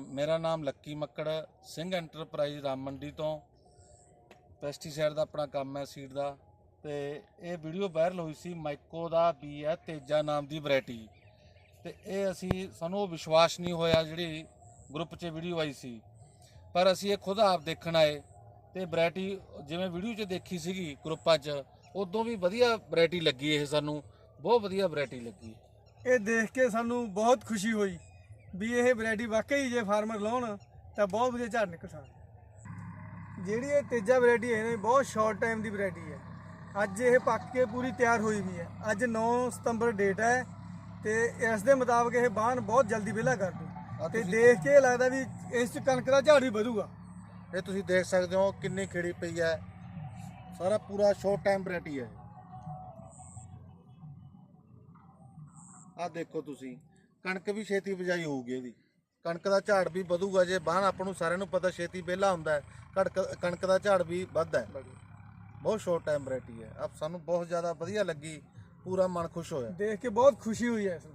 ਮੇਰਾ ਨਾਮ ਲੱਕੀ ਮੱਕੜ, ਸਿੰਘ ਐਂਟਰਪ੍ਰਾਈਜ਼ ਰਾਮ ਮੰਡੀ ਤੋਂ। ਪੈਸਟੀਸਾਈਡ ਦਾ ਆਪਣਾ ਕੰਮ ਹੈ ਸੀਡ ਦਾ। ਤੇ ਇਹ ਵੀਡੀਓ ਵਾਇਰਲ ਹੋਈ ਸੀ ਮਾਈਕੋ ਦਾ ਬੀ ਹੈ ਤੇਜਾ ਨਾਮ ਦੀ ਵੈਰਾਈਟੀ ਤੇ ਇਹ ਅਸੀਂ, ਸਾਨੂੰ ਵਿਸ਼ਵਾਸ ਨਹੀਂ ਹੋਇਆ ਜਿਹੜੀ ਗਰੁੱਪ 'ਚ ਵੀਡੀਓ ਆਈ ਸੀ। ਪਰ ਅਸੀਂ ਇਹ ਖੁਦ ਆਪ ਦੇਖਣ ਆਏ ਤੇ ਵੈਰਾਈਟੀ ਜਿਵੇਂ ਵੀਡੀਓ 'ਚ ਦੇਖੀ ਸੀਗੀ ਗਰੁੱਪਾਂ 'ਚ, ਉਦੋਂ ਵੀ ਵਧੀਆ ਵੈਰਾਈਟੀ ਲੱਗੀ ਇਹ ਸਾਨੂੰ। ਬਹੁਤ ਵਧੀਆ ਵੈਰਾਈਟੀ ਲੱਗੀ। ਇਹ ਦੇਖ ਕੇ ਸਾਨੂੰ ਬਹੁਤ ਖੁਸ਼ੀ ਹੋਈ। ਵੀ ਇਹ ਵੈਰਾਈਟੀ ਵਾਕਈ ਜੇ ਫਾਰਮਰ ਲਾਉਣ ਤਾਂ ਬਹੁਤ ਵਧੀਆ ਝਾੜ ਨਿਕਲ ਸਕਦਾ ਜਿਹੜੀ ਇਹ ਤੇਜਾ ਵੈਰਾਈਟੀ ਹੈ ਨਾ ਬਹੁਤ ਸ਼ਾਰਟ ਟਾਈਮ ਦੀ ਵੈਰਾਈਟੀ ਹੈ। ਅੱਜ ਇਹ ਪੱਕ ਕੇ ਪੂਰੀ ਤਿਆਰ ਹੋਈ ਵੀ ਹੈ। ਅੱਜ 9 ਸਤੰਬਰ ਡੇਟ ਹੈ ਤੇ ਇਸ ਦੇ ਮੁਤਾਬਕ ਇਹ ਬਾਣ ਬਹੁਤ ਜਲਦੀ ਵਿਹਲਾ ਕਰ ਦੂ ਤੇ ਦੇਖ ਕੇ ਲੱਗਦਾ ਵੀ ਇਸ ਚ ਕਣਕ ਦਾ ਝਾੜ ਵੀ ਵਧੂਗਾ। ਇਹ ਤੁਸੀਂ ਦੇਖ ਸਕਦੇ ਹੋ ਕਿੰਨੀ ਖਿੜੀ ਪਈ ਹੈ। ਸਾਰਾ ਪੂਰਾ ਸ਼ੋਰਟ ਟਾਈਮ ਵੈਰਾਈਟੀ ਹੈ। ਆ ਦੇਖੋ ਤੁਸੀਂ। ਕਣਕ ਵੀ ਛੇਤੀ ਬਜਾਈ ਹੋਊਗੀ ਇਹਦੀ। ਕਣਕ ਦਾ ਝਾੜ ਵੀ ਵਧੂਗਾ, ਜੇ ਬਾਹਨ ਆਪਾਂ ਨੂੰ ਸਾਰਿਆਂ ਨੂੰ ਪਤਾ ਛੇਤੀ ਵਿਹਲਾ ਹੁੰਦਾ ਹੈ ਕਣਕ ਕਣਕ ਦਾ ਝਾੜ ਵੀ ਵੱਧਦਾ ਹੈ। ਬਹੁਤ ਸ਼ੋਰਟ ਟਾਈਮ ਵੈਰਾਈਟੀ ਹੈ। ਆਪ ਸਾਨੂੰ ਬਹੁਤ ਜ਼ਿਆਦਾ ਵਧੀਆ ਲੱਗੀ, ਪੂਰਾ ਮਨ ਖੁਸ਼ ਹੋਇਆ। ਦੇਖ ਕੇ ਬਹੁਤ ਖੁਸ਼ੀ ਹੋਈ ਹੈ ਇਸ ਨੂੰ।